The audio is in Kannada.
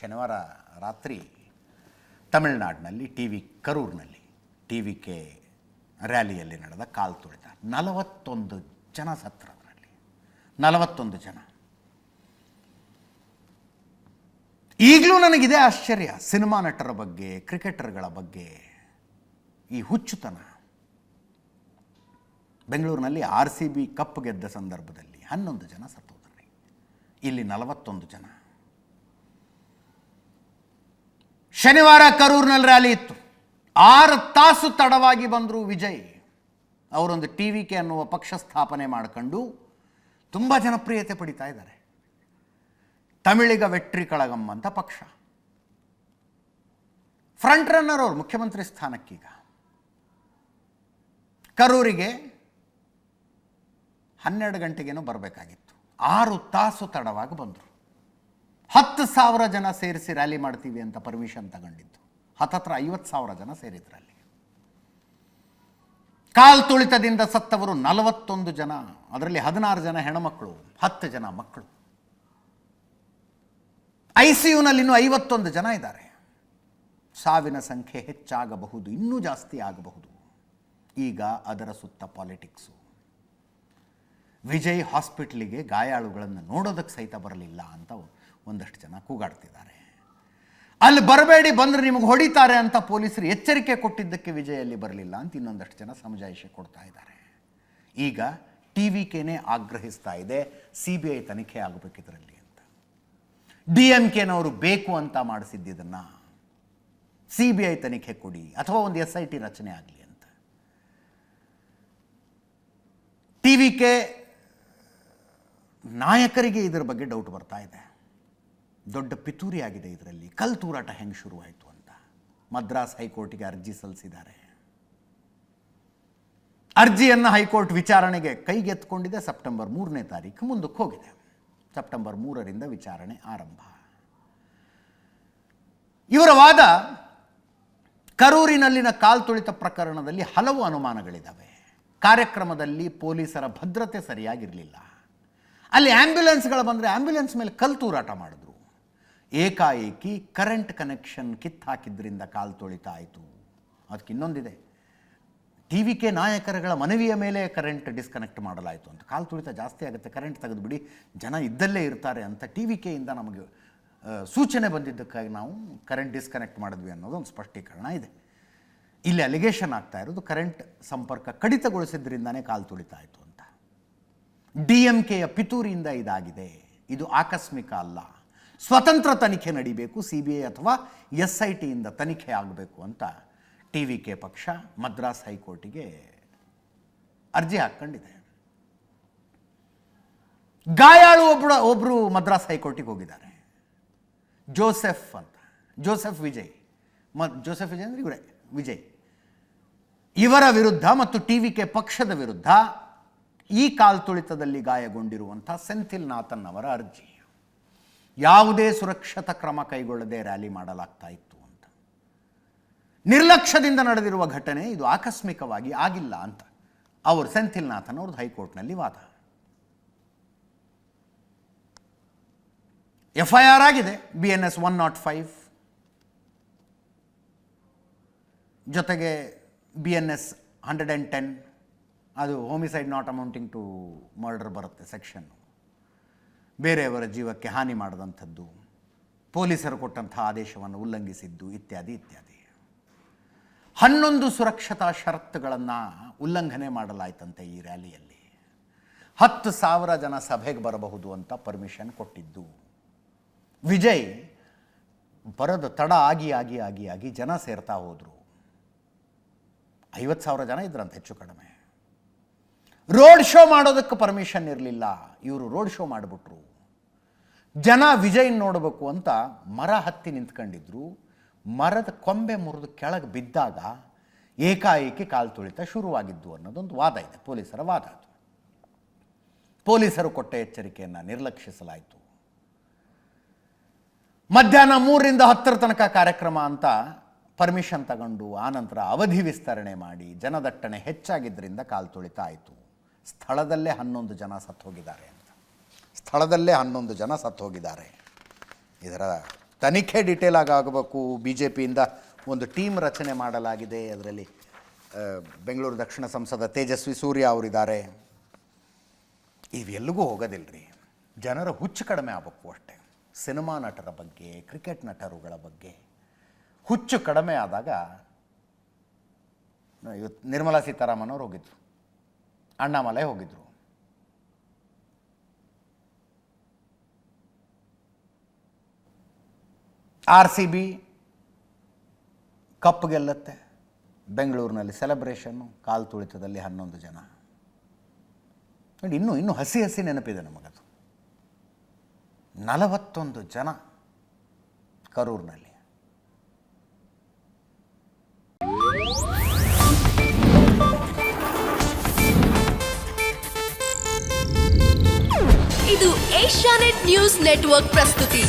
ಶನಿವಾರ ರಾತ್ರಿ ತಮಿಳುನಾಡಿನಲ್ಲಿ ಟಿ ವಿ ಕರೂರ್ನಲ್ಲಿ ಟಿ ವಿ ಕೆ ರ್ಯಾಲಿಯಲ್ಲಿ ನಡೆದ ಕಾಲು ತುಳಿತ. ನಲವತ್ತೊಂದು ಜನ ಸತ್ರ ಅದರಲ್ಲಿ ನಲವತ್ತೊಂದು ಜನ. ಈಗಲೂ ನನಗಿದೆ ಆಶ್ಚರ್ಯ. ಸಿನಿಮಾ ನಟರ ಬಗ್ಗೆ, ಕ್ರಿಕೆಟರ್ಗಳ ಬಗ್ಗೆ ಈ ಹುಚ್ಚುತನ. ಬೆಂಗಳೂರಿನಲ್ಲಿ ಆರ್ ಸಿ ಬಿ ಕಪ್ ಗೆದ್ದ ಸಂದರ್ಭದಲ್ಲಿ ಹನ್ನೊಂದು ಜನ ಸತ್ತೋದ್ರಿ ಇಲ್ಲಿ ನಲವತ್ತೊಂದು ಜನ. ಶನಿವಾರ ಕರೂರಿನಲ್ಲಿ ರ್ಯಾಲಿ ಇತ್ತು. ಆರು ತಾಸು ತಡವಾಗಿ ಬಂದರು ವಿಜಯ್. ಅವರೊಂದು ಟಿ ವಿ ಕೆ ಅನ್ನುವ ಪಕ್ಷ ಸ್ಥಾಪನೆ ಮಾಡಿಕೊಂಡು ತುಂಬ ಜನಪ್ರಿಯತೆ ಪಡಿತಾ ಇದ್ದಾರೆ. ತಮಿಳಿಗ ವೆಟ್ರಿ ಕಳಗಂ ಅಂತ ಪಕ್ಷ. ಫ್ರಂಟ್ ರನ್ನರ್ ಅವರು, ಮುಖ್ಯಮಂತ್ರಿ ಸ್ಥಾನಕ್ಕೀಗ. ಕರೂರಿಗೆ ಹನ್ನೆರಡು ಗಂಟೆಗೇನೋ ಬರಬೇಕಾಗಿತ್ತು. ಆರು ತಾಸು ತಡವಾಗಿ ಬಂದರು. ಹತ್ತು ಸಾವಿರ ಜನ ಸೇರಿಸಿ ರ್ಯಾಲಿ ಮಾಡ್ತೀವಿ ಅಂತ ಪರ್ಮಿಷನ್ ತಗೊಂಡಿದ್ದು. ಹತ್ತತ್ರ ಐವತ್ತು ಸಾವಿರ ಜನ ಸೇರಿದ್ರಲ್ಲಿ ಕಾಲ್ ತುಳಿತದಿಂದ ಸತ್ತವರು ನಲವತ್ತೊಂದು ಜನ, ಅದರಲ್ಲಿ ಹದಿನಾರು ಜನ ಹೆಣ್ಮಕ್ಳು, ಹತ್ತು ಜನ ಮಕ್ಕಳು. ಐ ಸಿ ಯುನಲ್ಲಿ ಇನ್ನೂ ಐವತ್ತೊಂದು ಜನ ಇದ್ದಾರೆ. ಸಾವಿನ ಸಂಖ್ಯೆ ಹೆಚ್ಚಾಗಬಹುದು, ಇನ್ನೂ ಜಾಸ್ತಿ ಆಗಬಹುದು. ಈಗ ಅದರ ಸುತ್ತ ಪಾಲಿಟಿಕ್ಸು ವಿಜಯ್ ಹಾಸ್ಪಿಟ್ಲಿಗೆ ಗಾಯಾಳುಗಳನ್ನು ನೋಡೋದಕ್ಕೆ ಸಹಿತ ಬರಲಿಲ್ಲ ಅಂತ ಒಂದಷ್ಟು ಜನ ಕೂಗಾಡ್ತಿದ್ದಾರೆ. ಅಲ್ಲಿ ಬರಬೇಡಿ ಬಂದರೆ ನಿಮಗೆ ಹೊಡಿತಾರೆ ಅಂತ ಪೊಲೀಸರು ಎಚ್ಚರಿಕೆ ಕೊಟ್ಟಿದ್ದಕ್ಕೆ ವಿಜಯಲ್ಲಿ ಬರಲಿಲ್ಲ ಅಂತ ಇನ್ನೊಂದಷ್ಟು ಜನ ಸಮಜಾಯಿಷಿ ಕೊಡ್ತಾ ಇದ್ದಾರೆ. ಈಗ ಟಿ ವಿ ಕೆನೇ ಆಗ್ರಹಿಸ್ತಾ ಇದೆ, ಸಿ ಬಿ ಐ ತನಿಖೆ ಆಗಬೇಕಿದ್ರಲ್ಲಿ ಅಂತ. ಡಿ ಎಂ ಕೆನವರು ಬೇಕು ಅಂತ ಮಾಡಿಸಿದ್ದನ್ನು ಸಿ ಬಿ ಐ ತನಿಖೆ ಕೊಡಿ ಅಥವಾ ಒಂದು ಎಸ್ ಐ ಟಿ ರಚನೆ ಆಗಲಿ ಅಂತ. ಟಿ ವಿ ಕೆ ನಾಯಕರಿಗೆ ಇದರ ಬಗ್ಗೆ ಡೌಟ್ ಬರ್ತಾ ಇದೆ. ದೊಡ್ಡ ಪಿತೂರಿ ಆಗಿದೆ ಇದರಲ್ಲಿ. ಕಲ್ ತೂರಾಟ ಹೆಂಗೆ ಶುರುವಾಯಿತು ಅಂತ. ಮದ್ರಾಸ್ ಹೈಕೋರ್ಟಿಗೆ ಅರ್ಜಿ ಸಲ್ಲಿಸಿದ್ದಾರೆ. ಅರ್ಜಿಯನ್ನು ಹೈಕೋರ್ಟ್ ವಿಚಾರಣೆಗೆ ಕೈಗೆತ್ಕೊಂಡಿದೆ ಸೆಪ್ಟೆಂಬರ್ ಮೂರನೇ ತಾರೀಕು ಮುಂದಕ್ಕೆ ಹೋಗಿದೆ. ಸೆಪ್ಟೆಂಬರ್ ಮೂರರಿಂದ ವಿಚಾರಣೆ ಆರಂಭ. ಇವರ ವಾದ ಕರೂರಿನಲ್ಲಿನ ಕಾಲ್ತುಳಿತ ಪ್ರಕರಣದಲ್ಲಿ ಹಲವು ಅನುಮಾನಗಳಿದ್ದಾವೆ ಕಾರ್ಯಕ್ರಮದಲ್ಲಿ ಪೊಲೀಸರ ಭದ್ರತೆ ಸರಿಯಾಗಿರಲಿಲ್ಲ. ಅಲ್ಲಿ ಆ್ಯಂಬ್ಯುಲೆನ್ಸ್ಗಳು ಬಂದರೆ ಆ್ಯಂಬ್ಯುಲೆನ್ಸ್ ಮೇಲೆ ಕಲ್ ತೂರಾಟ ಮಾಡಿದ್ರು. ಏಕಾಏಕಿ ಕರೆಂಟ್ ಕನೆಕ್ಷನ್ ಕಿತ್ತಾಕಿದ್ರಿಂದ ಕಾಲು ತೊಳಿತಾ ಆಯಿತು. ಅದಕ್ಕೆ ಇನ್ನೊಂದಿದೆ. ಟಿ ವಿ ಕೆ ನಾಯಕರುಗಳ ಮನವಿಯ ಮೇಲೆ ಕರೆಂಟ್ ಡಿಸ್ಕನೆಕ್ಟ್ ಮಾಡಲಾಯಿತು ಅಂತ. ಕಾಲು ತುಳಿತ ಜಾಸ್ತಿ ಆಗುತ್ತೆ ಕರೆಂಟ್ ತೆಗೆದುಬಿಡಿ ಜನ ಇದ್ದಲ್ಲೇ ಇರ್ತಾರೆ ಅಂತ ಟಿ ವಿ ಕೆಯಿಂದ ನಮಗೆ ಸೂಚನೆ ಬಂದಿದ್ದಕ್ಕಾಗಿ ನಾವು ಕರೆಂಟ್ ಡಿಸ್ಕನೆಕ್ಟ್ ಮಾಡಿದ್ವಿ ಅನ್ನೋದು ಒಂದು ಸ್ಪಷ್ಟೀಕರಣ ಇದೆ. ಇಲ್ಲಿ ಅಲಿಗೇಷನ್ ಆಗ್ತಾ ಇರೋದು ಕರೆಂಟ್ ಸಂಪರ್ಕ ಕಡಿತಗೊಳಿಸಿದ್ರಿಂದನೇ ಕಾಲು ತುಳಿತ ಆಯಿತು ಅಂತ. ಡಿ ಎಂ ಕೆಯ ಪಿತೂರಿಯಿಂದ ಇದಾಗಿದೆ. ಇದು ಆಕಸ್ಮಿಕ ಅಲ್ಲ. ಸ್ವತಂತ್ರ ತನಿಖೆ ನಡೀಬೇಕು, ಸಿ ಬಿ ಐ ಅಥವಾ ಎಸ್ ಐ ಟಿಯಿಂದ ತನಿಖೆ ಆಗಬೇಕು ಅಂತ ಟಿ ವಿ ಕೆ ಪಕ್ಷ ಮದ್ರಾಸ್ ಹೈಕೋರ್ಟಿಗೆ ಅರ್ಜಿ ಹಾಕ್ಕೊಂಡಿದೆ. ಗಾಯಾಳು ಒಬ್ಬರು ಒಬ್ಬರು ಮದ್ರಾಸ್ ಹೈಕೋರ್ಟಿಗೆ ಹೋಗಿದ್ದಾರೆ. ಜೋಸೆಫ್ ಅಂತ. ಜೋಸೆಫ್ ವಿಜಯ್. ಮ, ಜೋಸೆಫ್ ವಿಜಯ್ ಅಂದರೆ ಇವರೇ, ವಿಜಯ್. ಇವರ ವಿರುದ್ಧ ಮತ್ತು ಟಿ ವಿ ಕೆ ಪಕ್ಷದ ವಿರುದ್ಧ ಈ ಕಾಲ್ತುಳಿತದಲ್ಲಿ ಗಾಯಗೊಂಡಿರುವಂಥ ಸೆಂಥಿಲ್ ನಾಥನ್ ಅವರ ಅರ್ಜಿ. ಯಾವುದೇ ಸುರಕ್ಷತಾ ಕ್ರಮ ಕೈಗೊಳ್ಳದೆ ರ್ಯಾಲಿ ಮಾಡಲಾಗ್ತಾ ಇತ್ತು ಅಂತ. ನಿರ್ಲಕ್ಷ್ಯದಿಂದ ನಡೆದಿರುವ ಘಟನೆ ಇದು ಆಕಸ್ಮಿಕವಾಗಿ ಆಗಿಲ್ಲ ಅಂತ. ಅವರು ಸೆಂಥಿಲ್ನಾಥನ್ ಅವ್ರದ್ದು ಹೈಕೋರ್ಟ್ನಲ್ಲಿ ವಾದ. ಎಫ್ ಐ ಆರ್ ಆಗಿದೆ, B N S one not five. ಜೊತೆಗೆ B N S hundred and ten, ಅದು homicide not amounting to murder ಬರುತ್ತೆ ಸೆಕ್ಷನ್ನು. ಬೇರೆಯವರ ಜೀವಕ್ಕೆ ಹಾನಿ ಮಾಡಿದಂಥದ್ದು, ಪೊಲೀಸರು ಕೊಟ್ಟಂಥ ಆದೇಶವನ್ನು ಉಲ್ಲಂಘಿಸಿದ್ದು ಇತ್ಯಾದಿ ಇತ್ಯಾದಿ. ಹನ್ನೊಂದು ಸುರಕ್ಷತಾ ಷರತ್ತುಗಳನ್ನು ಉಲ್ಲಂಘನೆ ಮಾಡಲಾಯ್ತಂತೆ ಈ ರ್ಯಾಲಿಯಲ್ಲಿ. ಹತ್ತು ಸಾವಿರ ಜನ ಸಭೆಗೆ ಬರಬಹುದು ಅಂತ ಪರ್ಮಿಷನ್ ಕೊಟ್ಟಿದ್ದು. ವಿಜಯ್ ಬರೋದು ತಡ ಆಗಿ ಆಗಿ ಆಗಿ ಆಗಿ ಜನ ಸೇರ್ತಾ ಹೋದರು. ಐವತ್ತು ಸಾವಿರ ಜನ ಇದ್ರಂತೆ ಹೆಚ್ಚು ಕಡಿಮೆ. ರೋಡ್ ಶೋ ಮಾಡೋದಕ್ಕೆ ಪರ್ಮಿಷನ್ ಇರಲಿಲ್ಲ. ಇವರು ರೋಡ್ ಶೋ ಮಾಡಿಬಿಟ್ರು. ಜನ ವಿಜಯ್ ನೋಡಬೇಕು ಅಂತ ಮರ ಹತ್ತಿ ನಿಂತ್ಕೊಂಡಿದ್ರು. ಮರದ ಕೊಂಬೆ ಮುರಿದು ಕೆಳಗೆ ಬಿದ್ದಾಗ ಏಕಾಏಕಿ ಕಾಲು ತುಳಿತ ಶುರುವಾಗಿದ್ದು ಅನ್ನೋದೊಂದು ವಾದ ಇದೆ. ಪೊಲೀಸರ ವಾದ ಅದು. ಪೊಲೀಸರು ಕೊಟ್ಟ ಎಚ್ಚರಿಕೆಯನ್ನು ನಿರ್ಲಕ್ಷಿಸಲಾಯಿತು. ಮಧ್ಯಾಹ್ನ ಮೂರರಿಂದ ಹತ್ತರ ತನಕ ಕಾರ್ಯಕ್ರಮ ಅಂತ ಪರ್ಮಿಷನ್ ತಗೊಂಡು ಆನಂತರ ಅವಧಿ ವಿಸ್ತರಣೆ ಮಾಡಿ ಜನದಟ್ಟಣೆ ಹೆಚ್ಚಾಗಿದ್ದರಿಂದ ಕಾಲು ತುಳಿತ ಆಯಿತು ಸ್ಥಳದಲ್ಲೇ ಹನ್ನೊಂದು ಜನ ಸತ್ತು ಹೋಗಿದ್ದಾರೆ ಸ್ಥಳದಲ್ಲೇ ಹನ್ನೊಂದು ಜನ ಸತ್ತು ಹೋಗಿದ್ದಾರೆ. ಇದರ ತನಿಖೆ ಡೀಟೇಲ್ ಆಗಿ ಆಗಬೇಕು. ಬಿ ಜೆ ಪಿಯಿಂದ ಒಂದು ಟೀಮ್ ರಚನೆ ಮಾಡಲಾಗಿದೆ. ಅದರಲ್ಲಿ ಬೆಂಗಳೂರು ದಕ್ಷಿಣ ಸಂಸದ ತೇಜಸ್ವಿ ಸೂರ್ಯ ಅವರಿದ್ದಾರೆ. ಇವೆಲ್ಲಿಗೂ ಹೋಗೋದಿಲ್ಲರಿ ಜನರ ಹುಚ್ಚು ಕಡಿಮೆ ಆಗಬೇಕು ಅಷ್ಟೇ. ಸಿನಿಮಾ ನಟರ ಬಗ್ಗೆ, ಕ್ರಿಕೆಟ್ ನಟರುಗಳ ಬಗ್ಗೆ ಹುಚ್ಚು ಕಡಿಮೆ ಆದಾಗ ಇವತ್ತು ನಿರ್ಮಲಾ ಸೀತಾರಾಮನ್ ಹೋಗಿದ್ರು. ಅಣ್ಣಾಮಲೈ ಹೋಗಿದ್ರು. ಆರ್ ಸಿ ಬಿ ಕಪ್ ಗೆಲ್ಲತ್ತೆ. ಬೆಂಗಳೂರಿನಲ್ಲಿ ಸೆಲೆಬ್ರೇಷನ್ನು ಕಾಲು ತುಳಿತದಲ್ಲಿ ಹನ್ನೊಂದು ಜನ. ನೋಡಿ, ಇನ್ನೂ ಇನ್ನೂ ಹಸಿ ಹಸಿ ನೆನಪಿದೆ ನಮಗದು. ನಲವತ್ತೊಂದು ಜನ ಕರೂರಿನಲ್ಲಿ. ಇದು ಏಷ್ಯಾನೆಟ್ ನ್ಯೂಸ್ ನೆಟ್ವರ್ಕ್ ಪ್ರಸ್ತುತಿ.